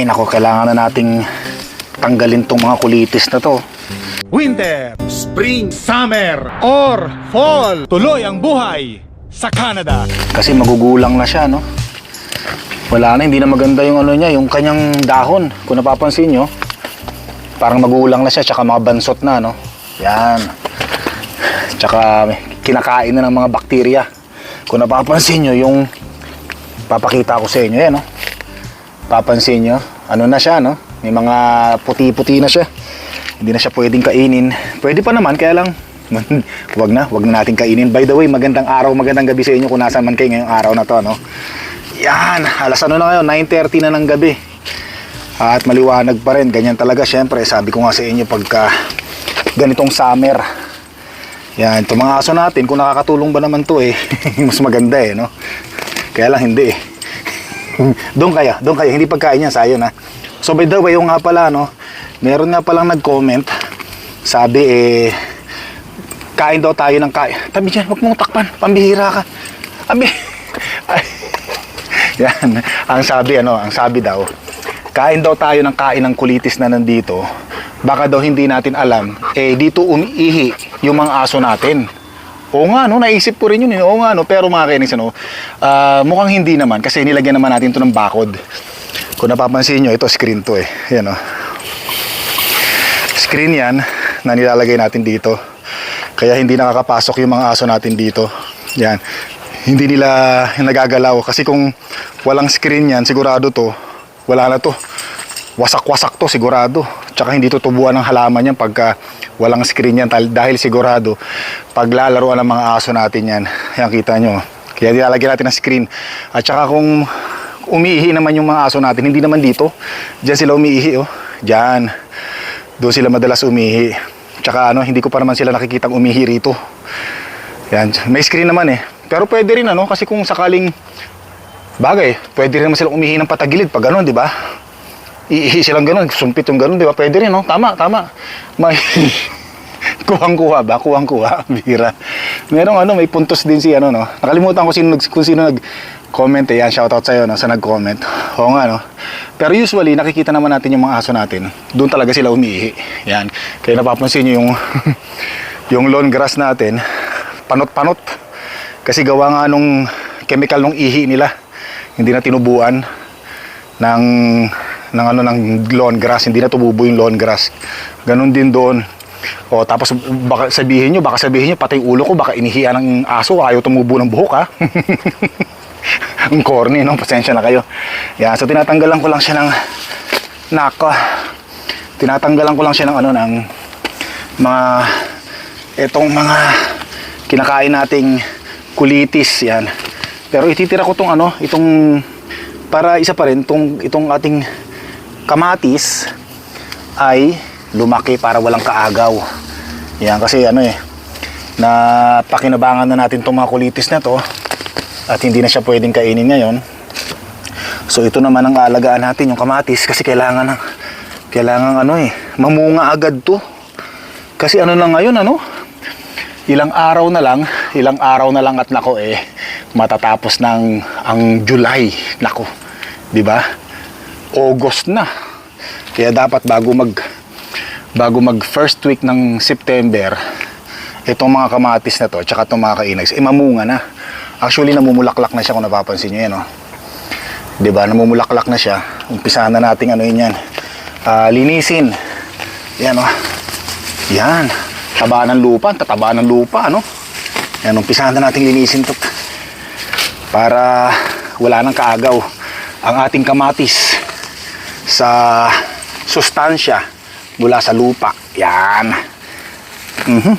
Ay nako, kailangan na nating tanggalin tong mga kulitis na to. Winter, Spring, Summer, or Fall. Tuloy ang buhay sa Canada. Kasi magugulang na siya, no? Wala na, hindi na maganda yung ano niya, yung kanyang dahon. Kung napapansin nyo, parang magulang na siya, tsaka mga bansot na, no? Yan. Tsaka kinakain na ng mga bakterya. Kung napapansin nyo, yung papakita ko sa inyo, yan, no? Papansin nyo, ano na siya, no? May mga puti-puti na siya. Hindi na siya pwedeng kainin. Pwede pa naman, kaya lang, wag na, wag na natin kainin. By the way, magandang araw, magandang gabi sa inyo kung nasaan man kayo ngayong araw na to, no? Yan, alas ano na ngayon, 9.30 na ng gabi. At maliwanag pa rin, ganyan talaga syempre. Sabi ko nga sa inyo pagka ganitong summer. Yan, itong mga aso natin, kung nakakatulong ba naman to eh, mas maganda eh, no? Kaya lang hindi eh. Doon kaya, doon kaya, hindi pagkain yan, sayo na. So by the way, yung nga pala, no, meron nga palang nag-comment, sabi eh, kain daw tayo ng kain. Tabi dyan, huwag mong takpan, pambihira ka. Abi, yan, ang sabi ano, ang sabi daw, kain daw tayo ng kain ng kulitis na nandito. Baka daw hindi natin alam, eh dito umiihi yung mga aso natin. Oo nga, no, naisip ko rin yun. eh. Oo nga, no, pero mga kainis, ano, ah, mukhang hindi naman kasi nilagyan naman natin to ng bakod. Kung napapansin nyo, ito screen to eh. Yan, oh. Screen yan na nilalagay natin dito. Kaya hindi nakakapasok yung mga aso natin dito. Yan. Hindi nila nagagalaw kasi kung walang screen yan, sigurado to, wala na to. Wasak-wasak to sigurado. Tsaka hindi tutubuan ng halaman yan pagka walang screen yan dahil sigurado paglalaruan ng mga aso natin yan. Yan kita nyo. Kaya nilalagyan natin ng screen. At tsaka kung umiihi naman yung mga aso natin, hindi naman dito. Diyan sila umiihi oh. Diyan. Doon sila madalas umihi. Tsaka ano, hindi ko pa naman sila nakikitang umihi rito. Yan, may screen naman eh. Pero pwede rin ano, kasi kung sakaling bagay, pwede rin naman silang umihi ng patagilid pag gano'n, di ba? Silang gano'n, sumpit yung gano'n, di ba? Pwede rin, no? Tama, tama. May kuhang-kuha ba? Kuhang-kuha, bira. Merong ano, may puntos din si ano, no? Nakalimutan ko sino, nag- kung sino nag-comment eh. Yan, shoutout sa'yo, no? Sa nag-comment. Oo nga, no? Pero usually, nakikita naman natin yung mga aso natin. Doon talaga sila umiihi. Yan. Kaya napapansin nyo yung, yung lawn grass natin, panot-panot. Kasi gawa nga nung chemical nung ihi nila. Hindi na tinubuan ng ng ano ng lawn grass, hindi na tumubo yung lawn grass. Ganon din doon. O tapos baka sabihin nyo, baka sabihin nyo, pati ulo ko, baka inihiya ng aso, ayaw tumubo ng buhok ha. Ang corny, no? Pasensya na kayo. Yan, so tinatanggalan ko lang siya ng nako. Tinatanggalan ko lang siya ng ano ng mga etong mga kinakain nating kulitis yan. Pero ititira ko tong ano, itong para isa pa rin tong itong ating kamatis ay lumaki para walang kaagaw. Yan kasi ano eh na pakinabangan na natin tong mga kulitis na to at hindi na siya pwedeng kainin ngayon. So ito naman ang aalagaan natin yung kamatis kasi kailangan ng kailangan ano eh mamunga agad to. Kasi ano na ngayon ano? Ilang araw na lang, ilang araw na lang at nako eh matatapos ng ang July. Nako. 'Di ba? August na. Kaya dapat bago mag bago mag first week ng September, itong mga kamatis na to, tsaka itong mga kainags, eh mamunga na. Actually, namumulaklak na siya kung napapansin nyo yan, oh. 'Di ba? Namumulaklak na siya. Umpisahan na nating ano yun yan. Ah, linisin. Yan, oh. Yan. Taba ng lupa, tataba ng lupa, ano? Yan, umpisahan na nating linisin to. Para wala nang kaagaw ang ating kamatis sa sustansya mula sa lupa. Yan. Mhm.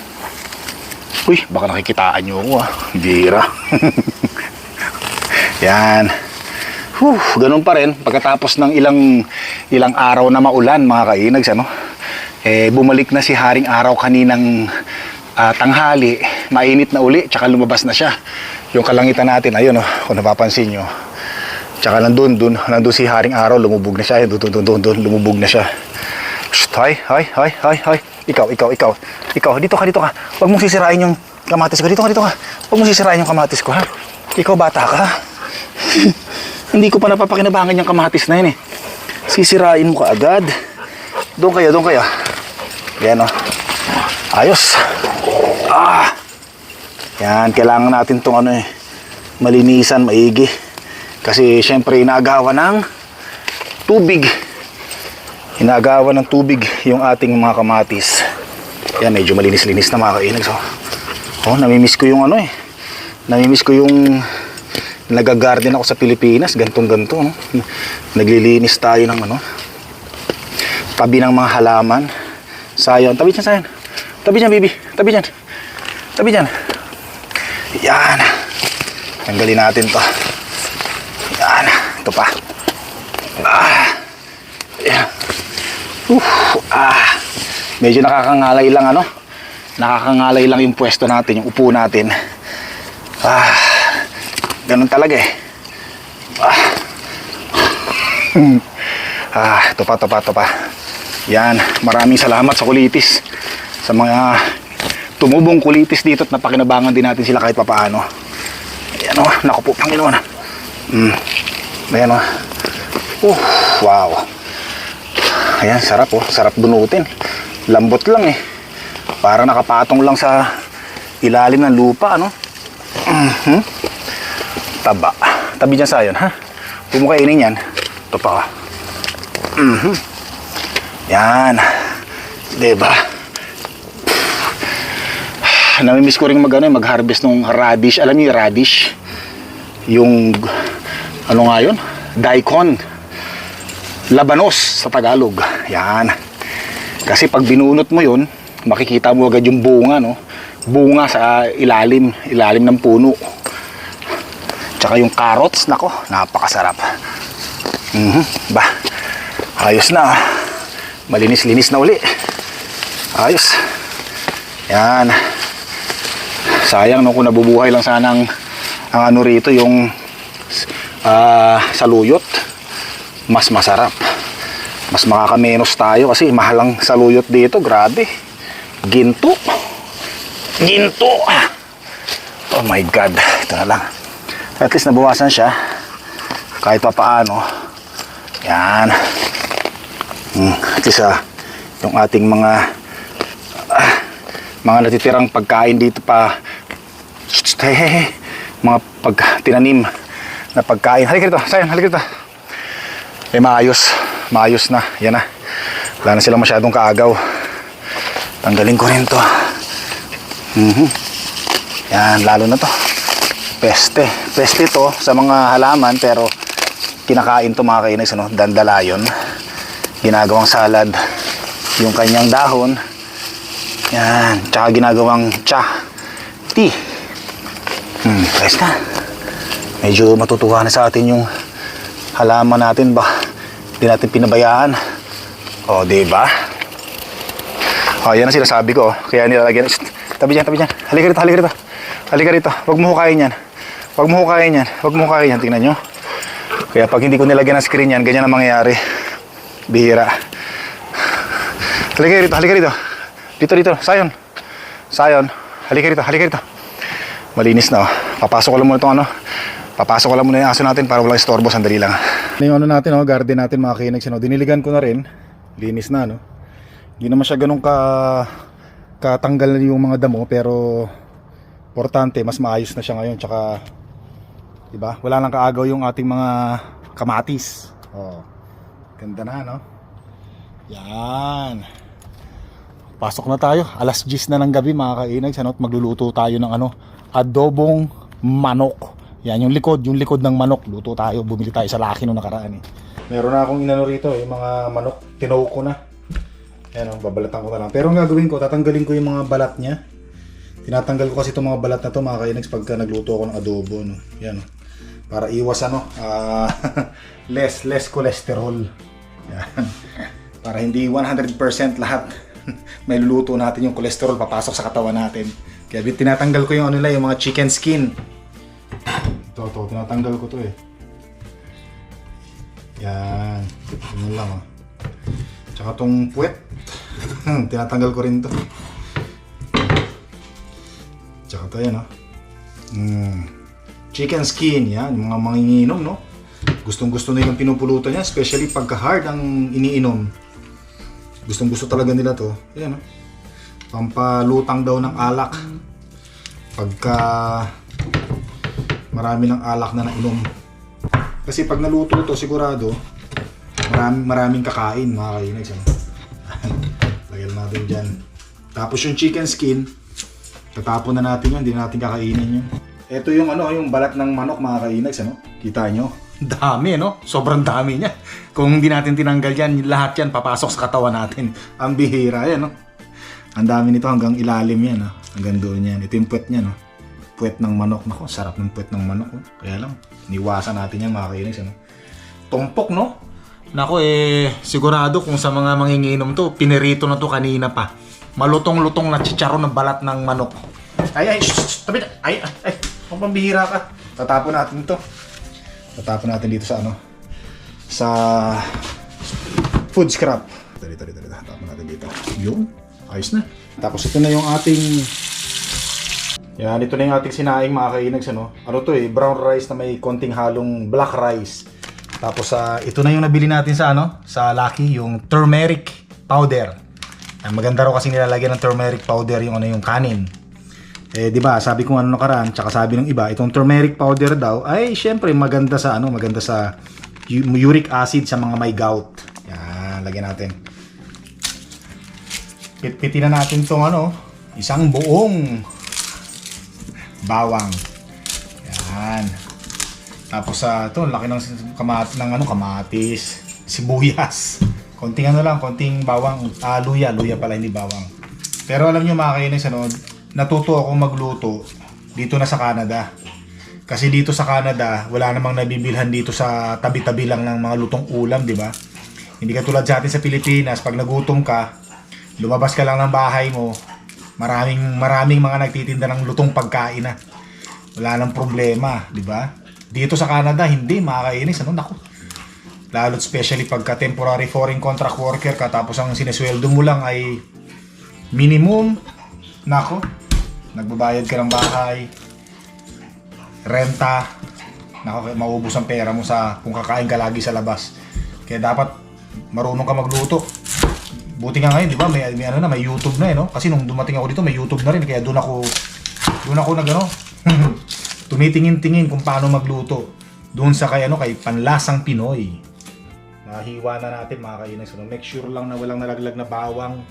Uy, baka nakikitaan nyo ako ah. Bira. Yan. Whew, ganun pa rin. Pagkatapos ng ilang ilang araw na maulan, mga kainags, ano? Eh, bumalik na si Haring Araw kaninang ah, tanghali. Mainit na uli, tsaka lumabas na siya. Yung kalangitan natin, ayun, oh, kung napapansin nyo. Tsaka nandun, dun, nandun si Haring Araw, lumubog na siya. Doon, doon, doon, doon, lumubog na siya. Shh, hay, hay, hay, hay, hay. Ikaw, ikaw, ikaw. Ikaw, dito ka, dito ka. Huwag mong sisirain yung kamatis ko. Dito ka, dito ka. Huwag mong sisirain yung kamatis ko, ha? Ikaw, bata ka. Hindi ko pa napapakinabangan yung kamatis na yun, eh. Sisirain mo ka agad. Doon kayo, doon kayo. Yan o. Ayos. Ah. Yan, kailangan natin tong ano eh, malinisan, maigi. Kasi syempre inagawa ng tubig. Inagawa ng tubig yung ating mga kamatis. Yan, medyo malinis-linis na mga kainag. So, oh, namimiss ko yung ano eh. Namimiss ko yung nagagarden ako sa Pilipinas, gantong ganto, no? Naglilinis tayo ng ano, tabi ng mga halaman. Sayon, tabi dyan, sayon. Tabi dyan, baby. Tabi dyan. Tabi dyan. Yan. Tanggalin natin to. Ito pa. Ah. Yan. Uh, ah. Medyo nakakangalay lang ano. Nakakangalay lang yung pwesto natin, yung upo natin. Ah. Ganun talaga eh. Ah. ah, ito pa, ito pa. Yan, maraming salamat sa kulitis. Sa mga tumubong kulitis dito at napakinabangan din natin sila kahit papaano. Ayan o, naku po, Panginoon. Mm. Ayan o. Uh, wow. Ayan, sarap oh. Sarap bunutin. Lambot lang eh. Parang nakapatong lang sa ilalim ng lupa, ano? Mhm. Taba. Tabi dyan sa ayon, ha? Huwag mo yan. Ito pa, oh. Mhm. Yan. Diba? Namimiss ko rin mag, ano, mag-harvest ng radish. Alam niyo yung radish? Yung, ano nga yun? Daikon. Labanos sa Tagalog. Yan. Kasi pag binunot mo yun, makikita mo agad yung bunga, no? Bunga sa ilalim, ilalim ng puno. Tsaka yung carrots, nako, napakasarap. Mhm, ba. Ayos na. ah. Malinis-linis na uli. Ayos. Yan. Sayang no kung nabubuhay lang sana ang, ang ano rito yung ah, saluyot. Mas masarap. Mas makakamenos tayo kasi mahal ang saluyot dito. Grabe. Ginto. Ginto. Oh my God. Ito na lang. At least nabawasan siya. Kahit pa paano. Yan. Hmm, at least ah, yung ating mga ah, mga natitirang pagkain dito pa mga pag tinanim na pagkain. Halika rito, sayan, halika rito. Eh maayos, maayos na. Yan na, wala na silang masyadong kaagaw. Tanggalin ko rin to. Mhm. yan, lalo na to. Peste, peste to sa mga halaman pero kinakain to mga kainis ano, dandalayon. Ginagawang salad. Yung kanyang dahon. Yan tsaka ginagawang cha. Tea. Hmm ayos na medyo matutuwa na sa atin yung halaman natin ba hindi natin pinabayaan o di ba o yan ang sinasabi ko oh. kaya nilalagyan tabi dyan tabi dyan halika rito halika rito halika rito huwag mo hukayin yan huwag mo hukayin yan huwag mo hukayin yan tingnan nyo kaya pag hindi ko nilagyan ng screen yan ganyan ang mangyayari Bihira. Halika rito, halika rito. Dito, dito. Sayon. Sayon. Halika rito, halika rito. Malinis na. Oh. Papasok ko lang muna itong ano. Papasok ko lang muna yung aso natin para walang istorbo. Sandali lang. Ano yung ano natin, oh, garden natin mga kinags. No? Diniligan ko na rin. Linis na, no? Hindi naman siya ganun ka katanggal na yung mga damo pero importante mas maayos na siya ngayon tsaka 'di ba? Wala nang kaagaw yung ating mga kamatis. Oh. Ganda na, no? Yan. Pasok na tayo. Alas 10 na ng gabi, mga kainag. Ano? At Magluluto tayo ng ano, adobong manok. Yan, yung likod, yung likod ng manok. Luto tayo. Bumili tayo sa laki nung nakaraan eh. Meron na akong inano rito, yung mga manok. Tinaw ko na. Yan, oh, babalatan ko na lang. Pero ang gagawin ko, tatanggalin ko yung mga balat niya. Tinatanggal ko kasi itong mga balat na to mga kainags pagka nagluto ako ng adobo. No? Yan, oh. para iwas ano, ah, less, less cholesterol. Yan. Para hindi 100% lahat may luluto natin yung cholesterol papasok sa katawan natin. Kaya tinatanggal ko yung ano nila, yung mga chicken skin. Ito, ito, tinatanggal ko to eh. Yan. Yun lang oh. Tsaka tong puwet. tinatanggal ko rin to. Tsaka to yan oh. Mm. Chicken skin, yan. Yung mga manginginom, no? Gustong gusto nilang pinupulutan niya, especially pagka hard ang iniinom. Gustong gusto talaga nila to. Yan oh. Pampalutang daw ng alak. Pagka marami ng alak na nainom. Kasi pag naluto to, sigurado, marami, maraming kakain, mga kainags. Ano? Lagyan natin dyan. Tapos yung chicken skin, tatapon na natin yun, hindi na natin kakainin yun. Ito yung ano, yung balat ng manok, mga kainags, ano? Kita nyo? Dami, no? Sobrang dami niya. Kung hindi natin tinanggal yan, lahat yan papasok sa katawan natin. Ang bihira yan, no? Ang dami nito hanggang ilalim yan, no? Hanggang doon yan. Ito yung puwet niya, no? Puwet ng manok. Nako, sarap ng puwet ng manok. Oh. Kaya lang, niwasan natin yan, mga kainags, ano? Tumpok, no? Nako, eh, sigurado kung sa mga manginginom to, pinirito na to kanina pa. Malutong-lutong na chicharon ng balat ng manok. Ay, ay, shh, tabi na. Ay, ay, ay, pambihira ka. Tatapon natin to. Tatapon natin dito sa ano, sa food scrap. Dali, dali, dali. Tatapon natin dito. Yun, ayos na. Tapos ito na yung ating yan, ito na yung ating sinaing mga kainags, ano? Ano to eh, brown rice na may konting halong black rice. Tapos sa ito na yung nabili natin sa ano, sa Lucky, yung turmeric powder. Ang maganda raw kasi nilalagyan ng turmeric powder yung ano yung kanin. Eh, di ba, sabi ko ano nakaraan, tsaka sabi ng iba, itong turmeric powder daw ay syempre maganda sa ano, maganda sa uric acid sa mga may gout. Yan, lagyan natin. Pitpitin na natin tong ano, isang buong bawang. Yan. Tapos sa ito, laki ng kamat ng ano kamatis, sibuyas. Konting ano lang, konting bawang, ah, luya, luya pala hindi bawang. Pero alam niyo mga kainis, ano, natuto ako magluto dito na sa Canada. Kasi dito sa Canada, wala namang nabibilhan dito sa tabi-tabi lang ng mga lutong ulam, di ba? Hindi ka tulad sa atin sa Pilipinas, pag nagutom ka, lumabas ka lang ng bahay mo, maraming maraming mga nagtitinda ng lutong pagkain na. Wala nang problema, di ba? Dito sa Canada, hindi, makakainis. Ano, naku. Lalo especially pagka temporary foreign contract worker ka, tapos ang sinesweldo mo lang ay minimum, nako, nagbabayad ka ng bahay, renta, nako, maubos ang pera mo sa kung kakain ka lagi sa labas. Kaya dapat marunong ka magluto. Buti nga ngayon, di ba, may, may ano na, may YouTube na eh, no? Kasi nung dumating ako dito, may YouTube na rin, kaya doon ako, doon ako nag, ano, tumitingin-tingin kung paano magluto. Doon sa kay, ano, kay Panlasang Pinoy. Nahiwa na natin mga kainis. So, make sure lang na walang nalaglag na bawang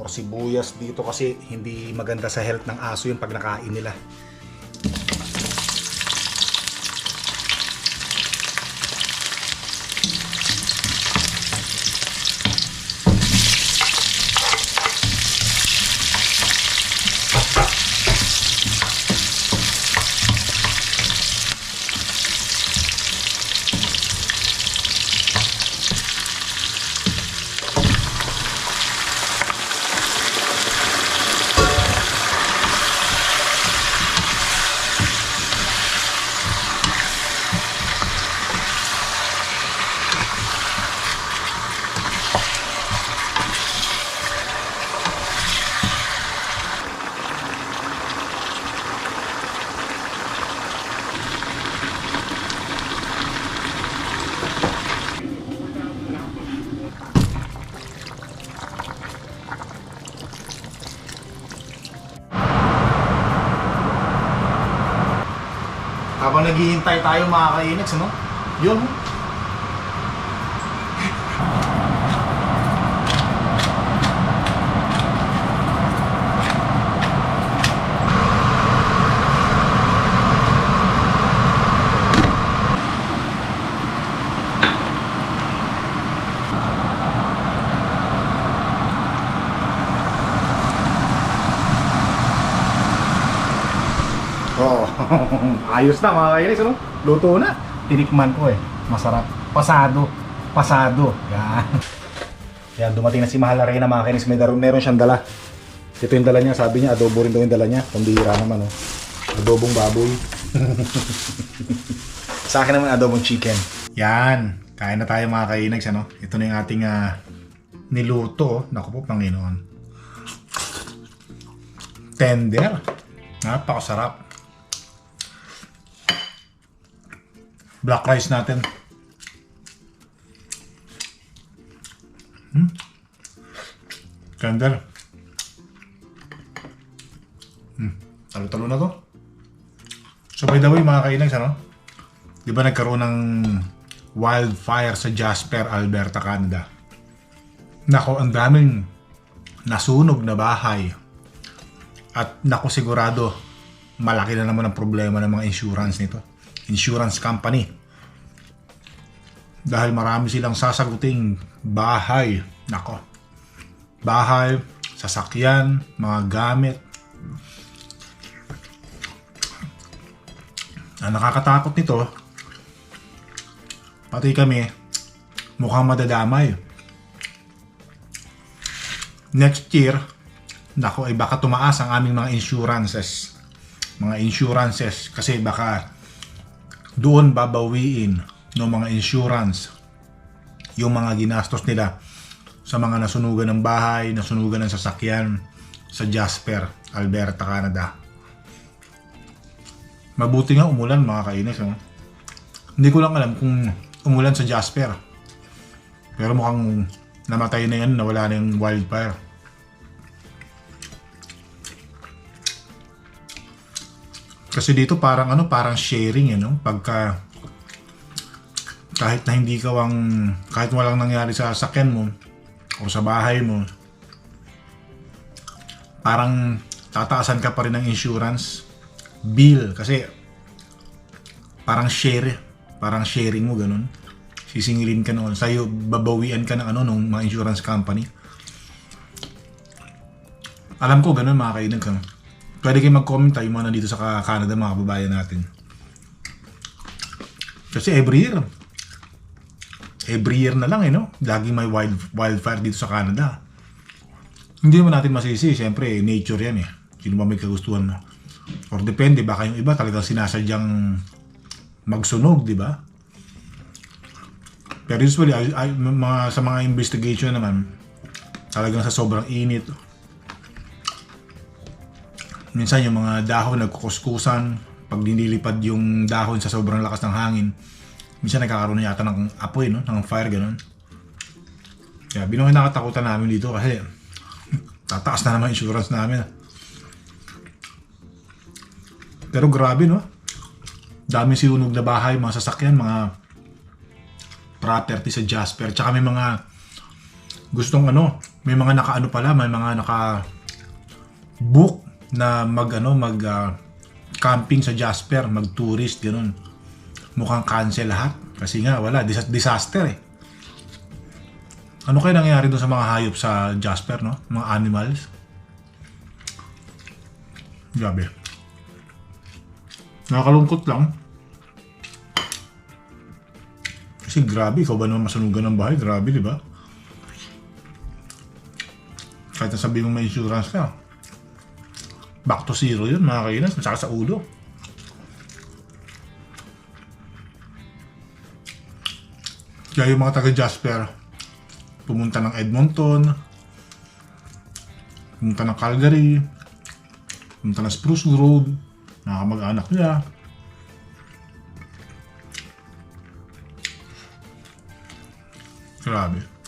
or sibuyas dito kasi hindi maganda sa health ng aso yung pag nakain nila. Naghihintay tayo mga kainags, ano? Yun. Oo. Ayos na mga kainis, ano? Luto na. Tinikman ko eh. Masarap. Pasado. Pasado. Yan. Yan, dumating na si Mahal Arena mga kainis. May daro, meron siyang dala. Ito yung dala niya. Sabi niya, adobo rin daw yung dala niya. Pambihira naman, oh. Adobong baboy. Sa akin naman, adobong chicken. Yan. Kain na tayo mga kainags, ano? Ito na yung ating ah, niluto. oh. Naku po, Panginoon. Tender. Napakasarap. black rice natin. Hmm? Kander. Hmm. Talo-talo na to. So by the way mga kainags, ano? Di ba nagkaroon ng wildfire sa Jasper, Alberta, Canada? Nako, ang daming nasunog na bahay. At nako sigurado, malaki na naman ang problema ng mga insurance nito. Insurance company. Dahil marami silang sasaguting bahay. Nako. Bahay, sasakyan, mga gamit. Ang nakakatakot nito, pati kami, mukhang madadamay. Next year, nako ay baka tumaas ang aming mga insurances. Mga insurances kasi baka doon babawiin ng mga insurance yung mga ginastos nila sa mga nasunugan ng bahay, nasunugan ng sasakyan sa Jasper, Alberta, Canada. Mabuti nga umulan mga kainis. Oh. Hindi ko lang alam kung umulan sa Jasper. Pero mukhang namatay na yan, nawala na yung wildfire. Kasi dito parang ano, parang sharing eh, no? Pagka kahit na hindi ka ang kahit walang nangyari sa sakyan mo o sa bahay mo parang tataasan ka pa rin ng insurance bill. Kasi parang share parang sharing mo ganun. Sisingilin ka noon. Sa'yo babawian ka ng ano nung mga insurance company. Alam ko ganun mga kainan ka pwede kayo mag-comment tayo mga nandito sa Canada mga kababayan natin. Kasi every year every year na lang eh no? Laging may wild, wildfire dito sa Canada. Hindi naman natin masisi siyempre nature yan eh. Sino ba may kagustuhan mo or depende baka yung iba talagang sinasadyang magsunog di ba? Pero usually ay, ay, mga, sa mga investigation naman talagang sa sobrang init minsan yung mga dahon nagkukuskusan pag dinilipad yung dahon sa sobrang lakas ng hangin minsan nagkakaroon na yata ng apoy no? Ng fire ganun. Kaya binuhay nakatakutan namin dito kasi tataas na naman insurance namin. Pero grabe no? Dami sinunog na bahay mga sasakyan mga property sa Jasper. Tsaka may mga gustong ano may mga nakaano pala may mga naka book na mag ano mag ah, camping sa Jasper mag tourist ganun. Mukhang cancel lahat. Kasi nga wala dis- disaster eh. Ano kaya nangyayari doon sa mga hayop sa Jasper no? Mga animals? Grabe. Nakakalungkot lang. Kasi grabe ikaw ba naman masunugan ng bahay? Grabe di ba? Kahit na sabihin mo may insurance ka back to zero yun mga kainas saka sa ulo Kaya yung mga taga Jasper, pumunta ng Edmonton, pumunta ng Calgary, pumunta ng Spruce Grove, nakakamag-anak niya. Grabe.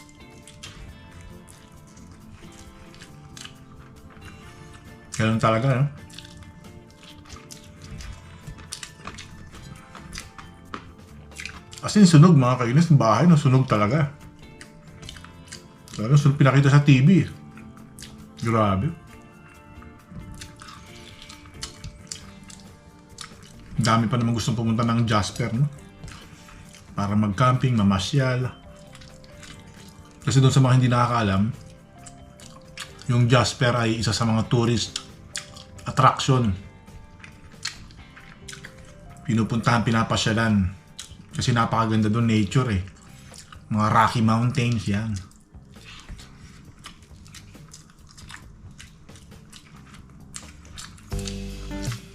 Ganun talaga, no? As in, sunog mga kainis. Bahay, no? Sunog talaga. Talaga, sunog pinakita sa TV. Grabe. Dami pa naman gustong pumunta ng Jasper, no? Para mag-camping, mamasyal. Kasi doon sa mga hindi nakakaalam, yung Jasper ay isa sa mga tourist attraction. Pinupuntahan, pinapasyalan. Kasi napakaganda doon nature eh. Mga Rocky Mountains yan.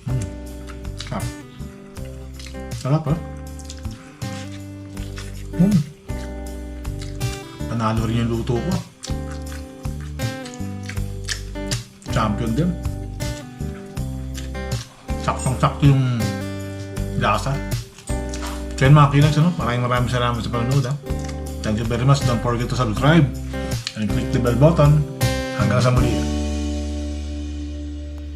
Hmm. Sarap. Sarap ah. Hmm. Panalo rin yung luto ko. Champion din. Saktong-sakto yung lasa. Yun mga kinags, ano? maraming maraming salamat sa panonood. Ha? Thank you very much. Don't forget to subscribe and click the bell button. Hanggang sa muli.